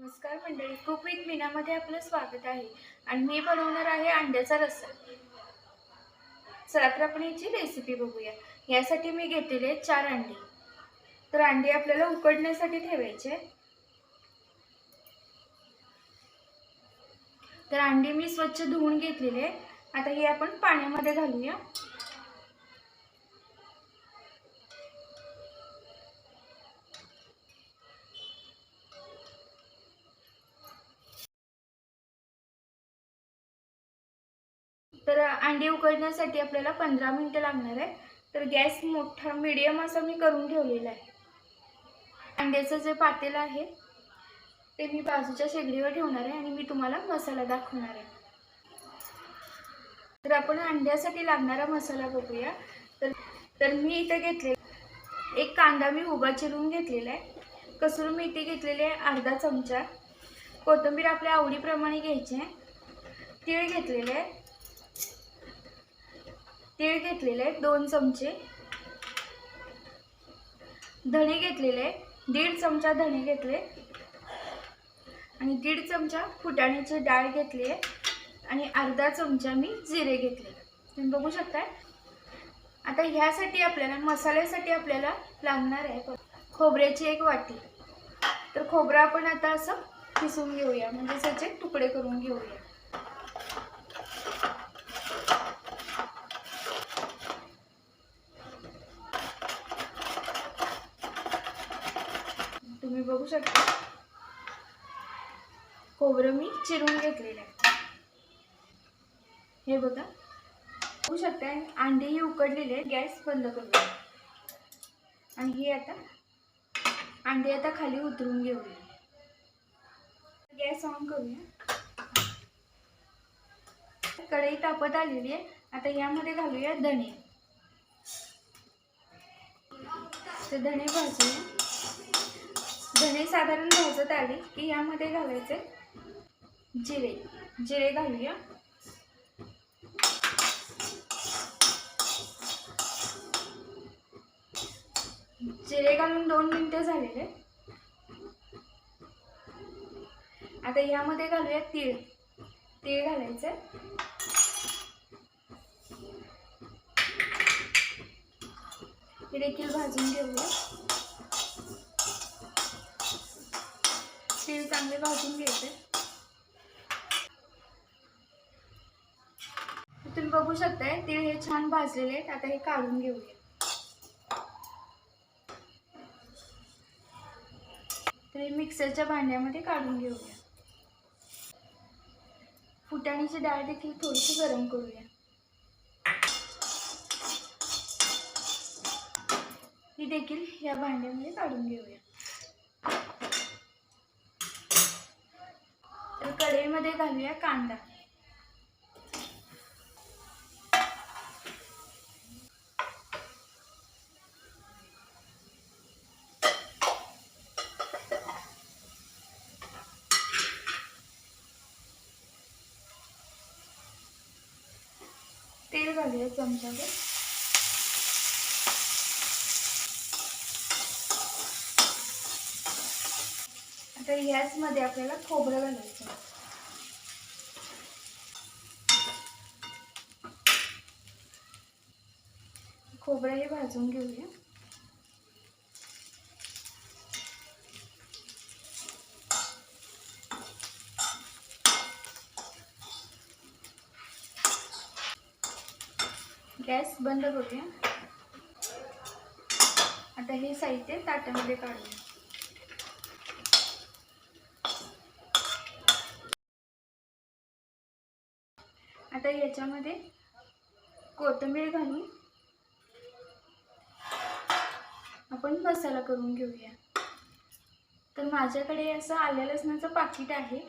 नमस्कार मंडळी खूप विथ मीनामध्ये आपलं स्वागत आहे. आणि मी बनवणार आहे अंड्याचा रस्सा. चला तर आपण याची रेसिपी बघूया. यासाठी मी घेतलेले चार अंडी. तर अंडी आपल्याला उकडण्यासाठी ठेवायचे. तर अंडी मी स्वच्छ धुवून घेतलेले. आता हे आपण पाण्यामध्ये घालूया. अंडी उकडण्यासाठी आपल्याला पंधरा मिनटं लागणार आहे तर गॅस मोठा मिडियम असा मी करून ठेवलेला आहे. अंड्याचं जे पातेलं आहे ते मी बाजूच्या शेगडीवर ठेवणार आहे आणि मी तुम्हाला मसाला दाखवणार आहे. तर आपण अंड्यासाठी लागणारा मसाला बघूया. तर तर मी इथं घेतले एक कांदा मी उभा चिरून घेतलेला आहे. कसूर मेथी घेतलेली आहे अर्धा चमचा. कोथिंबीर आपल्या आवडीप्रमाणे घ्यायची आहे. तीळ घेतलेले आहे. तीळ घेतलेले दोन चमचे. धणे घेतलेले दीड चमचा धणे घेतले. आणि दीड चमचा फुटाण्याची डाळ घेतली आहे. आणि अर्धा चमचा मी जिरे घेतले. तुम्ही बघू शकताय. आता ह्यासाठी आपल्याला मसाल्यासाठी आपल्याला लागणार आहे खोबऱ्याची एक वाटी. तर खोबरं आपण आता असं किसून घेऊया. म्हणजे त्याचे तुकडे करून घेऊया. तुम्ही बघू शकता. खोबरं मी चिरून घेतलेलं आहे. हे बघा. बघू शकता आणि अंडेही उकडलेले गॅस बंद करूया आणि हे आता अंडे आता खाली उतरून घेऊया गॅस ऑन करूया. कढई तापत आलेली आहे. आता यामध्ये घालूया धणे. तर धणे भाजूया. धणे साधारण भाजत आले की यामध्ये घालायचे जिरे. जिरे घालूया. जिरे घालून दोन मिनटं झालेले. आता यामध्ये घालूया तीळ. तीळ घालायचे. हे देखील भाजून घेऊया. तीळ चांगले भाजून घ्यायचे. तुम्ही बघू शकताय तीळ हे छान भाजलेले आहेत आता हे काढून घेऊया. तर हे मिक्सरच्या भांड्यामध्ये काढून घेऊया. फुटाण्याची डाळ देखील थोडीशी गरम करूया. ही देखील या भांड्यामध्ये काढून घेऊया तर कढईमध्ये घालूया कांदा. तेल घालूया चमच्यावर. आता ह्याच मध्ये आपल्याला खोबरं घालायचं खोबरं हे भाजून घेऊया. गॅस बंद करूया. आता हे साहित्य ताटामध्ये काढूया. आता याच्यामध्ये कोथिंबीर घालून आपण मसाला करून घेऊया. तर माझ्याकडे असं आल्या लसणाचं पाकिट आहे.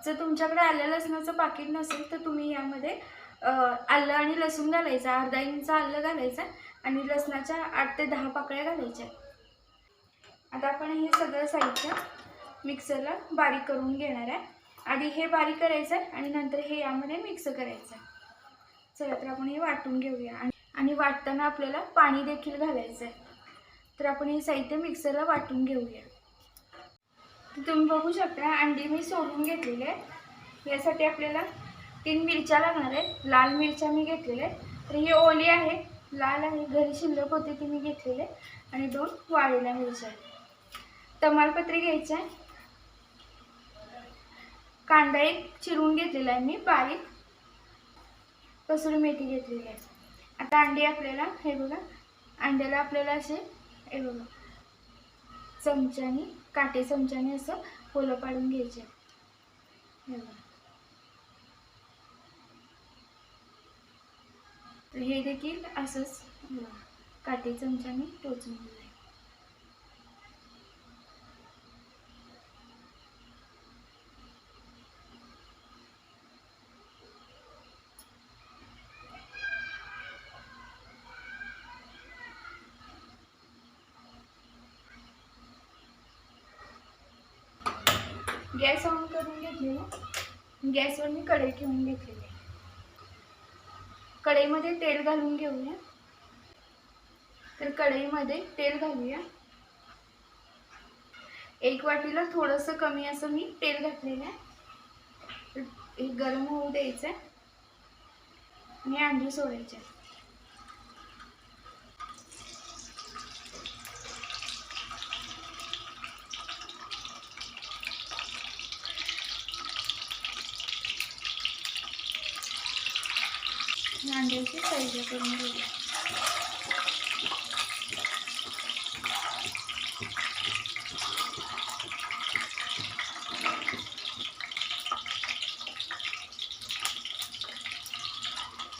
जर तुमच्याकडे आल्या लसणाचं पाकिट नसेल तर तुम्ही यामध्ये आलं आणि लसूण घालायचं अर्धा इंच आलं घालायचं आणि लसणाच्या आठ ते दहा पाकळ्या घालायच्या. आता आपण हे सगळं साहित्य मिक्सरला बारीक करून घेणार आहे. आधी हे बारीक करायचं आहे आणि नंतर हे यामध्ये मिक्स करायचं आहे. चला तर आपण हे वाटून घेऊया. आणि आणि वाटताना आपल्याला पाणी देखील घालायचं आहे. तर आपण हे साहित्य मिक्सरला वाटून घेऊया. तुम्ही बघू शकता अंडी मी सोडून घेतलेले आहे यासाठी आपल्याला तीन मिरच्या लागणार आहेत. लाल मिरच्या मी घेतलेल्या आहेत. तर ही ओली आहे. लाल आहे घरी शिल्लक होते ती मी घेतलेले आणि दोन वाळलेल्या मिरच्या आहेत. तमालपत्री घ्यायचं आहे कांदा एक चिरून घेतलेला आहे मी बारीक. कसुरी मेथी घेतलेली आहे. आता अंडी आपल्याला हे बघा अंड्याला आपल्याला असे हे बघा. चमच्याने काटे चमच्याने असं पोलं पाडून घ्यायचे. हे बघा. तर हे देखील असंच काटे चमच्याने टोचून घ्यायचं. गॅस ऑन करून घेतलेला गॅसवर मी कढई ठेवून घेतलेली आहे. कढईमध्ये तेल घालून घेऊया. तर कढईमध्ये तेल घालूया. एक वाटीला थोडंसं कमी असं मी तेल घातलेलं आहे. गरम होऊ द्यायचं आहे. आणि अंडी सोडायचे अंड्याची साईज करून घेऊया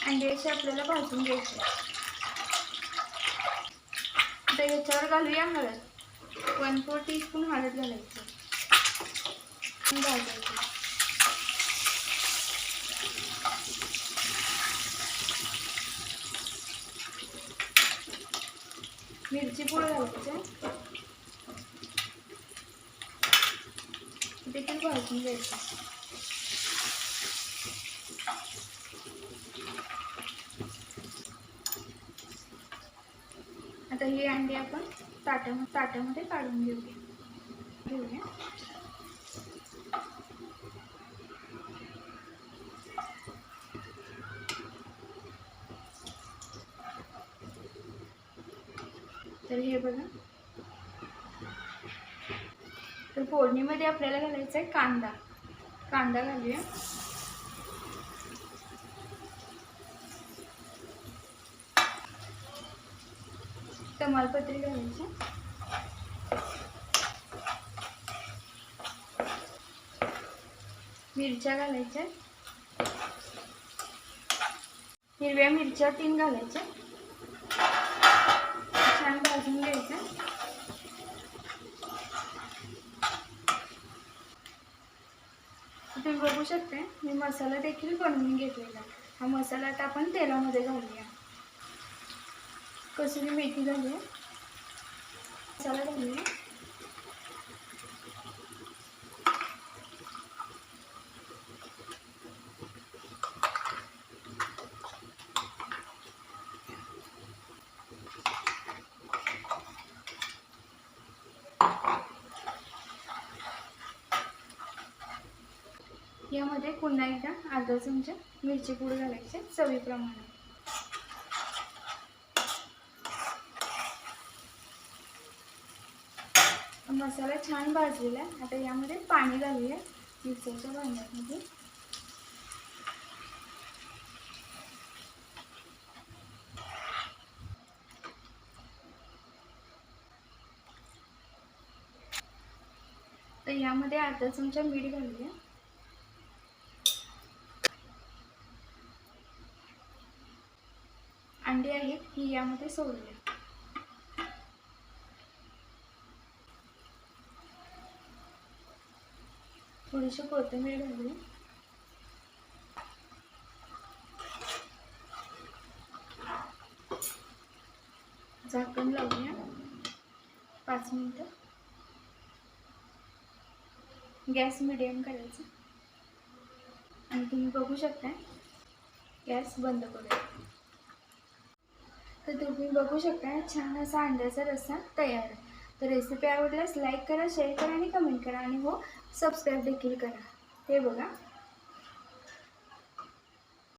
अंड्याचे आपल्याला भाजून घ्यायचे. आता याच्यावर घालूया हळद. वन फोर टीस्पून हळद घालायचं. आणि भाजायचं. मिरची पूड ते देखील भाजून घ्यायचं. आता ही अंडी आपण ताटा ताटामध्ये काढून घेऊया. घेऊया. तर हे बघा. तर फोडणीमध्ये आपल्याला घालायचा आहे कांदा. कांदा घालूया. तमालपत्री घालायची. मिरच्या घालायच्या. हिरव्या मिरच्या तीन घालायच्या छान भाजून घ्यायचं तुम्ही शकते. मी मसाला देखील बनवून घेतलेला. हा मसाला आता आपण तेलामध्ये घालूया. कसुरी मेथी घालूया मसाला घालूया. यामध्ये पुन्हा एकदा अर्धा चमचा मिरची पूड घालायचे चवीप्रमाणे. मसाला छान भाजलेला आहे. आता यामध्ये पाणी घालूया मिरच्याच्या भांड्यामध्ये. तर यामध्ये अर्धा चमचा मीठ घालूया अंडी त्यामध्ये सोडले सोडूया. थोडीशी कोथिंबीर घालू झाकण लावूया. पाच मिनटं. गॅस मिडियम करायचा. आणि तुम्ही बघू शकता गॅस बंद करूया. तर तुम्ही बघू शकता छान असा अंड्याचा रस्सा तयार आहे. तर रेसिपी आवडल्यास लाईक करा शेअर करा आणि कमेंट करा. आणि हो सबस्क्राईब देखील करा. ते बघा.